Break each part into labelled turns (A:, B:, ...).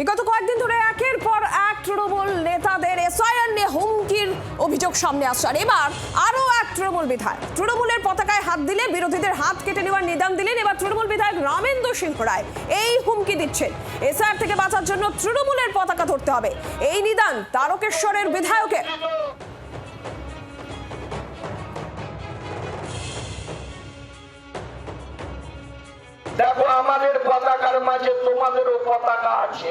A: বিগত কয়েকদিন ধরে একের পর এক তৃণমূল নেতাদের এসআইআর নিয়ে হুমকির অভিযোগ সামনে আসছে। আর এবার আরও এক তৃণমূল বিধায়ক। তৃণমূলের পতাকায় হাত দিলে বিরোধীদের হাত কেটে নেওয়ার নিদান দিলেন এবার তৃণমূল বিধায়ক রামেন্দ্র সিংহ রায় এই হুমকি দিচ্ছেন। এসআইআর থেকে বাঁচার জন্য তৃণমূলের পতাকা ধরতে হবে। এই নিদান তারকেশ্বরের বিধায়কের।
B: দেখো, আমাদের পতাকার মাঝে তোমাদেরও পতাকা আছে।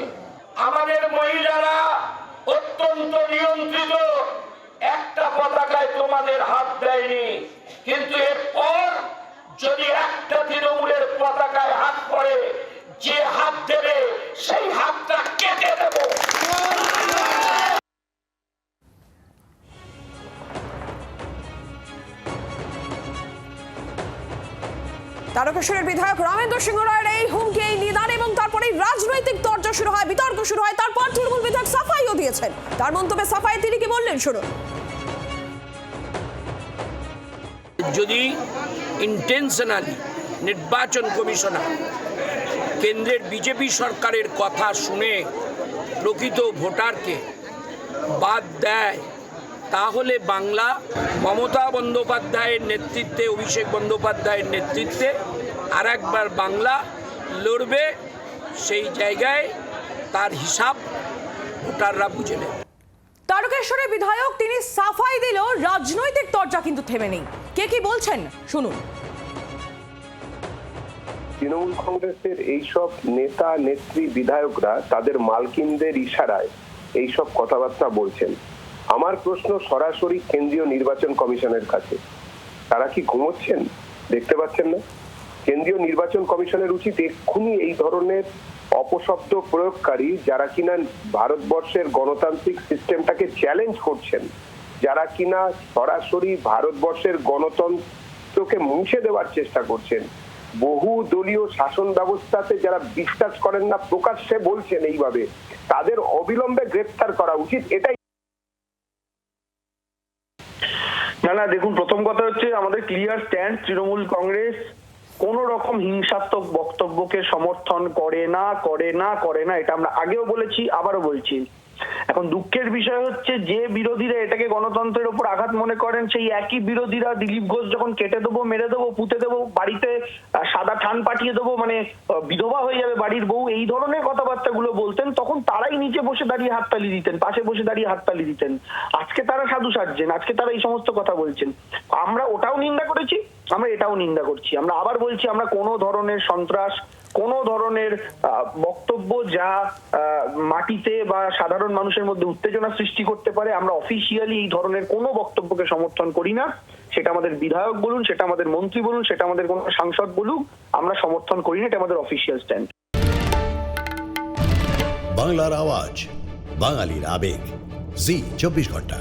B: আমাদের মহিলারা অত্যন্ত নিয়ন্ত্রিত। একটা পতাকায় তোমাদের হাত দেয়নি। কিন্তু এরপর যদি একটা তৃণমূলের পতাকায় হাত পড়ে, যে হাত দেবে
A: তারকেশ্বরের বিধায়ক রামেন্দ্র সিংহ রায়ের এই হুমকি, এই নিদান এবং তারপরে রাজনৈতিক তর্জা শুরু হয়, বিতর্ক শুরু হয়, তারপর তৃণমূল বিধায়ক সাফাইও দিয়েছেন। তার মন্তব্যে সাফাই তিনি কি বললেন? শুনুন।
C: যদি ইন্টেনশনালি নির্বাচন কমিশনার কেন্দ্রের বিজেপি সরকারের কথা শুনে প্রকৃত ভোটারকে বাদ দেয় তাহলে বাংলা মমতা বন্দ্যোপাধ্যায়ের নেতৃত্বে অভিষেক বন্দ্যোপাধ্যায়ের নেতৃত্বে আর একবার বাংলা লড়বে সেই জায়গায় তার হিসাব ভোটাররা বুঝে নেবে।
A: তারকেশ্বরের বিধায়ক তিনি সাফাই দিল রাজনৈতিক তর্জা কিন্তু থেমে নেই। কে কি বলছেন? শুনুন।
D: তৃণমূল কংগ্রেসের এইসব নেতা নেত্রী বিধায়করা তাদের মালকিনদের ইশারায় এইসব কথাবার্তা বলছেন। আমার প্রশ্ন সরাসরি কেন্দ্রীয় নির্বাচন কমিশনের কাছে। তারা কি ঘুমোচ্ছেন? দেখতে পাচ্ছেন না। কেন্দ্রীয় নির্বাচন কমিশনের উচিত এক্ষুনি এই ধরনের অপশব্দ প্রয়োগকারী যারা কিনা ভারতবর্ষের গণতান্ত্রিক সিস্টেমটাকে চ্যালেঞ্জ করছেন, যারা কিনা সরাসরি ভারতবর্ষের গণতন্ত্রকে মুছে দেওয়ার চেষ্টা করছেন, বহু দলীয় শাসন ব্যবস্থাতে যারা বিশ্বাস করেন না, প্রকাশ্যে বলছেন এইভাবে, তাদের অবিলম্বে গ্রেপ্তার করা উচিত, এটাই
E: না না, দেখুন, প্রথম কথা হচ্ছে আমাদের ক্লিয়ার স্ট্যান্ড তৃণমূল কংগ্রেস কোন রকম হিংসাত্মক বক্তব্যকে সমর্থন করে না করে না করে না, এটা আমরা আগেও বলেছি, আবারও বলছি। এখন দুঃখের বিষয় হচ্ছে যে বিরোধীরা এটাকে গণতন্ত্রের উপর আঘাত মনে করেন, সেই একই বিরোধীরা দিলীপ ঘোষ যখন কেটে দেবো, মেরে দেবো, পুঁতে দেবো, বাড়িতে সাদা ঠান পাঠিয়ে দেবো মানে বিধবা হয়ে যাবে বাড়ির বউ, এই ধরনের কথাবার্তাগুলো বলতেন, তখন তারাই নিচে বসে দাঁড়িয়ে হাততালি দিতেন, পাশে বসে দাঁড়িয়ে হাততালি দিতেন। আজকে তারা সাধু সাজছেন আজকে তারা এই সমস্ত কথা বলছেন। আমরা ওটাও নিন্দা করেছি, আমরা এটাও নিন্দা করছি। আমরা আবার বলছি, আমরা কোনো ধরনের সন্ত্রাস, কোনো ধরনের বক্তব্য যা মাটিতে বা সাধারণ মানুষের মধ্যে উত্তেজনা সৃষ্টি করতে পারে, আমরা অফিসিয়ালি এই ধরনের কোনো বক্তব্যকে সমর্থন করি না। সেটা আমাদের বিধায়ক বলুন, সেটা আমাদের মন্ত্রী বলুন, সেটা আমাদের কোনো সাংসদ বলুক, আমরা সমর্থন করি না, এটা আমাদের অফিসিয়াল স্ট্যান্ড
F: বাংলার আওয়াজ, বাঙালির আবেগ। জি, চব্বিশ ঘণ্টা।